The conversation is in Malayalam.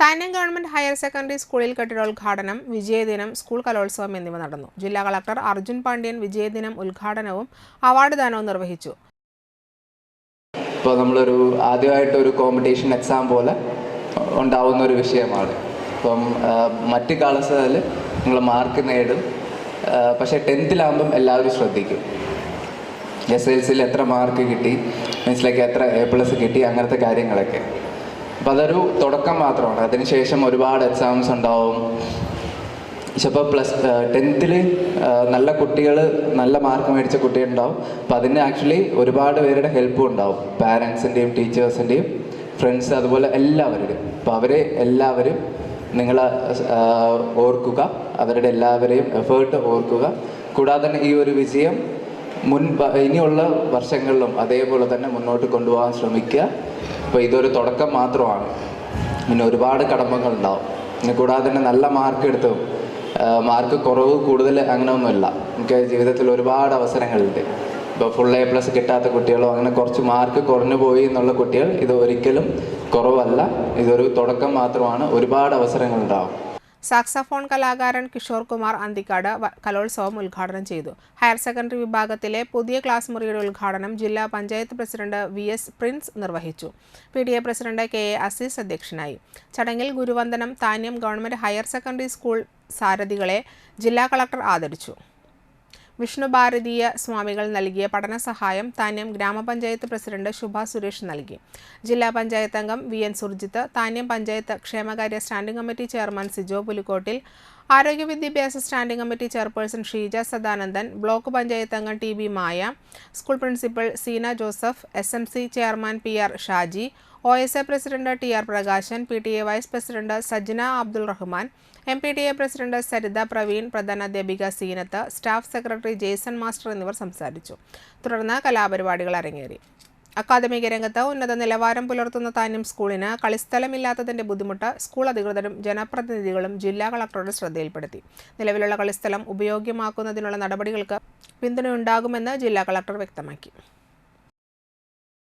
താന്യം ഗവൺമെന്റ് ഹയർ സെക്കൻഡറി സ്കൂളിൽ കെട്ടിടോദ്ഘാടനം വിജയദിനം സ്കൂൾ കലോത്സവം എന്നിവ നടന്നു. ജില്ലാ കളക്ടർ അർജുൻ പാണ്ഡ്യൻ വിജയദിനം ഉദ്ഘാടനവും അവാർഡ് ദാനവും നിർവഹിച്ചു. ഇപ്പോൾ നമ്മളൊരു ആദ്യമായിട്ട് ഒരു കോമ്പറ്റീഷൻ എക്സാം പോലെ ഉണ്ടാവുന്ന ഒരു വിഷയമാണ്. ഇപ്പം മറ്റ് കളേഴ്സിൽ നിങ്ങൾ മാർക്ക് നേടും. പക്ഷേ ടെൻത്തിലാകുമ്പം എല്ലാവരും ശ്രദ്ധിക്കും. എസ് എൽ സിയിൽ എത്ര മാർക്ക് കിട്ടി മീൻസ് ലൈക്ക് എത്ര എ പ്ലസ് കിട്ടി അങ്ങനത്തെ കാര്യങ്ങളൊക്കെ. അപ്പം അതൊരു തുടക്കം മാത്രമാണ്. അതിനുശേഷം ഒരുപാട് എക്സാംസ് ഉണ്ടാവും. പക്ഷെ ഇപ്പോൾ പ്ലസ് ടെൻത്തിൽ നല്ല കുട്ടികൾ നല്ല മാർക്ക് മേടിച്ച കുട്ടികളുണ്ടാവും. അപ്പോൾ അതിന് ആക്ച്വലി ഒരുപാട് പേരുടെ ഹെൽപ്പും ഉണ്ടാവും. പാരൻസിന്റെയും ടീച്ചേഴ്സിന്റെയും ഫ്രണ്ട്സ് അതുപോലെ എല്ലാവരുടെയും. അപ്പോൾ അവരെ എല്ലാവരും നിങ്ങൾ ഓർക്കുക. അവരുടെ എല്ലാവരെയും എഫേർട്ട് ഓർക്കുക. കൂടാതെ തന്നെ ഈ ഒരു വിജയം മുൻ ഇനിയുള്ള വർഷങ്ങളിലും അതേപോലെ തന്നെ മുന്നോട്ട് കൊണ്ടുപോകാൻ ശ്രമിക്കുക. അപ്പോൾ ഇതൊരു തുടക്കം മാത്രമാണ്. പിന്നെ ഒരുപാട് കടമ്പകളുണ്ടാവും പിന്നെ കൂടാതെ തന്നെ നല്ല മാർക്ക് എടുത്തു മാർക്ക് കുറവ് കൂടുതൽ അങ്ങനെയൊന്നുമില്ല എനിക്ക് ജീവിതത്തിൽ ഒരുപാട് അവസരങ്ങളുണ്ട്. ഇപ്പോൾ ഫുൾ എ പ്ലസ് കിട്ടാത്ത കുട്ടികളോ അങ്ങനെ കുറച്ച് മാർക്ക് കുറഞ്ഞു പോയി എന്നുള്ള കുട്ടികൾ ഇത് ഒരിക്കലും കുറവല്ല. ഇതൊരു തുടക്കം മാത്രമാണ്. ഒരുപാട് അവസരങ്ങളുണ്ടാവും. സാക്സഫോൺ കലാകാരൻ കിഷോർ കുമാർ അന്തിക്കാട് കലോത്സവം ഉദ്ഘാടനം ചെയ്തു. ഹയർ സെക്കൻഡറി വിഭാഗത്തിലെ പുതിയ ക്ലാസ് മുറിയുടെ ഉദ്ഘാടനം ജില്ലാ panchayat president V S Prince നിർവഹിച്ചു. P D A president K A Azeez അധ്യക്ഷനായി. ചടങ്ങിൽ ഗുരുവന്ദനം Thanniyam government higher secondary school സാരഥികളെ ജില്ലാ കളക്ടർ ആദരിച്ചു. വിഷ്ണു ഭാരതീയ സ്വാമികൾ നൽകിയ പഠന സഹായം താന്യം ഗ്രാമപഞ്ചായത്ത് പ്രസിഡന്റ് ശുഭ സുരേഷ് നൽകി. ജില്ലാ പഞ്ചായത്ത് അംഗം വി എൻ സുർജിത്ത് താന്യം പഞ്ചായത്ത് ക്ഷേമകാര്യ standing committee chairman Sijo Pulikkottil ആരോഗ്യ വിദ്യാഭ്യാസ standing committee chairperson Sheeja Sadanandan block panchayat അംഗം T B Maya school principal Seena Joseph S M C chairman P R Shaji O S A president T R Prakashan P T A vice president Sajna Abdul Rahman M P T A president Saritha Praveen പ്രധാനാധ്യാപിക Seenath staff secretary Jason master എന്നിവർ സംസാരിച്ചു. തുടർന്ന് കലാപരിപാടികൾ അരങ്ങേറി. അക്കാദമിക രംഗത്ത് ഉന്നത നിലവാരം പുലർത്തുന്ന താനും സ്കൂളിന് കളിസ്ഥലമില്ലാത്തതിന്റെ ബുദ്ധിമുട്ട് സ്കൂൾ അധികൃതരും ജനപ്രതിനിധികളും ജില്ലാ കളക്ടറുടെ ശ്രദ്ധയിൽപ്പെടുത്തി. നിലവിലുള്ള കളിസ്ഥലം ഉപയോഗ്യമാക്കുന്നതിനുള്ള നടപടികൾക്ക് പിന്തുണയുണ്ടാകുമെന്ന് ജില്ലാ കളക്ടർ വ്യക്തമാക്കി.